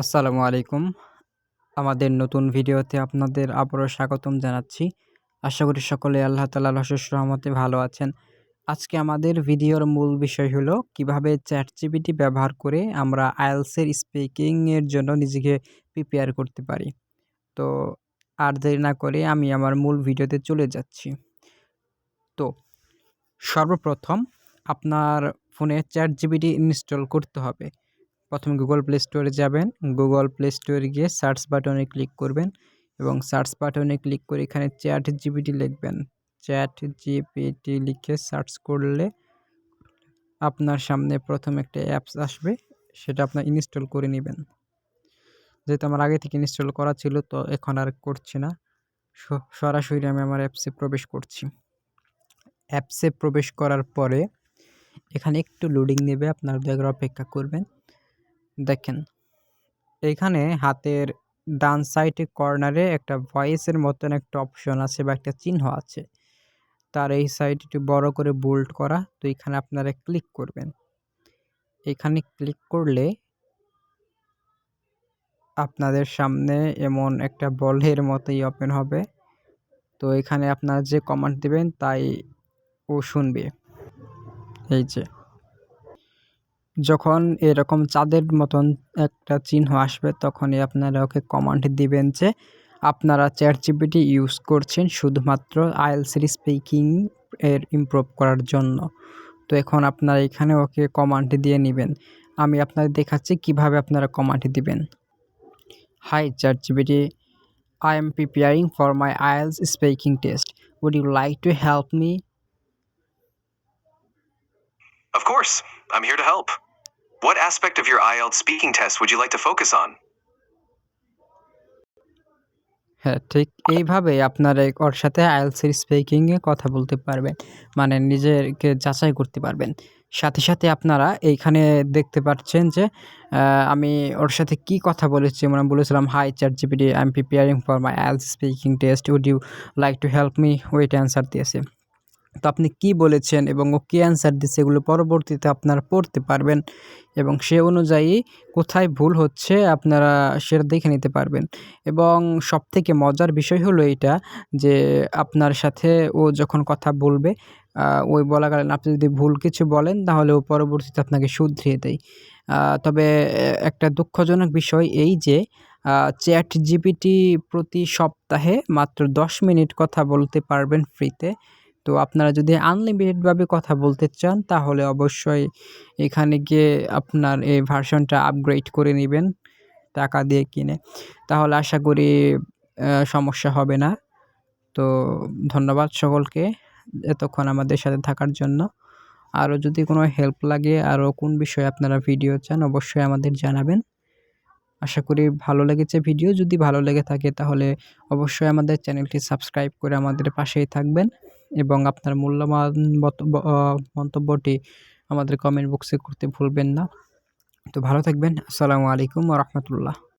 আসসালামু আলাইকুম। আমাদের নতুন ভিডিওতে আপনাদের আবারও স্বাগতম জানাচ্ছি। আশা করি সকলে আল্লাহ তালার অশেষ রহমতে ভালো আছেন। আজকে আমাদের ভিডিওর মূল বিষয় হলো কীভাবে চ্যাট জিবিটি ব্যবহার করে আমরা আইএলসের স্পিকিংয়ের জন্য নিজেকে প্রিপেয়ার করতে পারি। তো আর দেরি না করে আমি আমার মূল ভিডিওতে চলে যাচ্ছি। তো সর্বপ্রথম আপনার ফোনে চ্যাট জিবিটি ইনস্টল করতে হবে। প্রথমে গুগল প্লে স্টোরে যাবেন। গুগল প্লে স্টোরে গিয়ে সার্চ বাটনে ক্লিক করবেন এবং সার্চ বাটনে ক্লিক করে এখানে চ্যাট জিপিটি লিখবেন। চ্যাট জিপিটি লিখে সার্চ করলে আপনার সামনে প্রথম একটা অ্যাপস আসবে, সেটা আপনার ইনস্টল করে নেবেন। যেহেতু আমার আগে থেকে ইনস্টল করা ছিল, তো এখন আর করছি না। সরাসরি আমি আমার অ্যাপসে প্রবেশ করছি। অ্যাপসে প্রবেশ করার পরে এখানে একটু লোডিং নেবে, আপনার দয়া অপেক্ষা করবেন। দেখেন। এইখানে হাতের ডান সাইডে কর্নারে একটা ভয়েসের মতন একটা অপশন আছে বা একটা চিহ্ন আছে। তার এই সাইড একটু বড় করে বোল্ড করা, তো এখানে আপনারা ক্লিক করবেন। এখানে ক্লিক করলে আপনাদের সামনে এমন একটা বলের মতোই ওপেন হবে। তো এখানে আপনারা যে কমান্ড দেবেন, তাই ও শুনবে। এই যে। যখন এরকম চাঁদের মতন একটা চিহ্ন আসবে, তখনই আপনারা ওকে কমান্ড দিবেন যে আপনারা চ্যাট জিপিটি ইউজ করছেন শুধুমাত্র আইএলসির স্পিকিং এর ইমপ্রুভ করার জন্য। তো এখন আপনারা এখানে ওকে কমান্ড দিয়ে নেবেন। আমি আপনাদের দেখাচ্ছি কীভাবে আপনারা কমান্ড দিবেন। Hi chat GPT I am preparing for my IELTS speaking test would you like to help me Of I'm here to help. What aspect of your IELTS speaking test would you like to focus on? হ্যাঁ ঠিক এইভাবে আপনারা ওর সাথে আইএলসির স্পিকিংয়ে কথা বলতে পারবেন। মানে নিজেকে যাচাই করতে পারবেন। সাথে সাথে আপনারা এইখানে দেখতে পাচ্ছেন যে আমি ওর সাথে কি কথা বলেছি। মানে বলেছিলাম hi chat GPT I am preparing for my IELTS speaking test would you like to help me wait answer দিয়েছে। তো আপনি কি বলেছেন এবং ও কী অ্যান্সার দিচ্ছে এগুলো পরবর্তীতে আপনারা পড়তে পারবেন এবং সে অনুযায়ী কোথায় ভুল হচ্ছে আপনারা সেটা দেখে নিতে পারবেন। এবং সবথেকে মজার বিষয় হলো এটা যে আপনার সাথে ও যখন কথা বলবে ওই বলাকালীন আপনি যদি ভুল কিছু বলেন তাহলে ও পরবর্তীতে আপনাকে শুধরিয়ে দেয়। তবে একটা দুঃখজনক বিষয় এই যে চ্যাট জিপিটি প্রতি সপ্তাহে মাত্র দশ মিনিট কথা বলতে পারবেন ফ্রিতে তো আপনারা যদি আনলিমিটেডভাবে কথা বলতে চান, তাহলে অবশ্যই এখানে গিয়ে আপনার এই ভার্সনটা আপগ্রেড করে নেবেন, টাকা দিয়ে কিনে। তাহলে আশা করি সমস্যা হবে না। তো ধন্যবাদ সকলকে এতক্ষণ আমাদের সাথে থাকার জন্য। আরও যদি কোনো হেল্প লাগে আরও কোন বিষয়ে আপনারা ভিডিও চান, অবশ্যই আমাদের জানাবেন। আশা করি ভালো লেগেছে ভিডিও যদি ভালো লেগে থাকে, তাহলে অবশ্যই আমাদের চ্যানেলটি সাবস্ক্রাইব করে আমাদের পাশেই থাকবেন। এবং আপনার মূল্যবান মন্তব্যটি আমাদের কমেন্ট বক্সে করতে ভুলবেন না। তো ভালো থাকবেন। আসসালামু আলাইকুম রহমতুল্লাহ।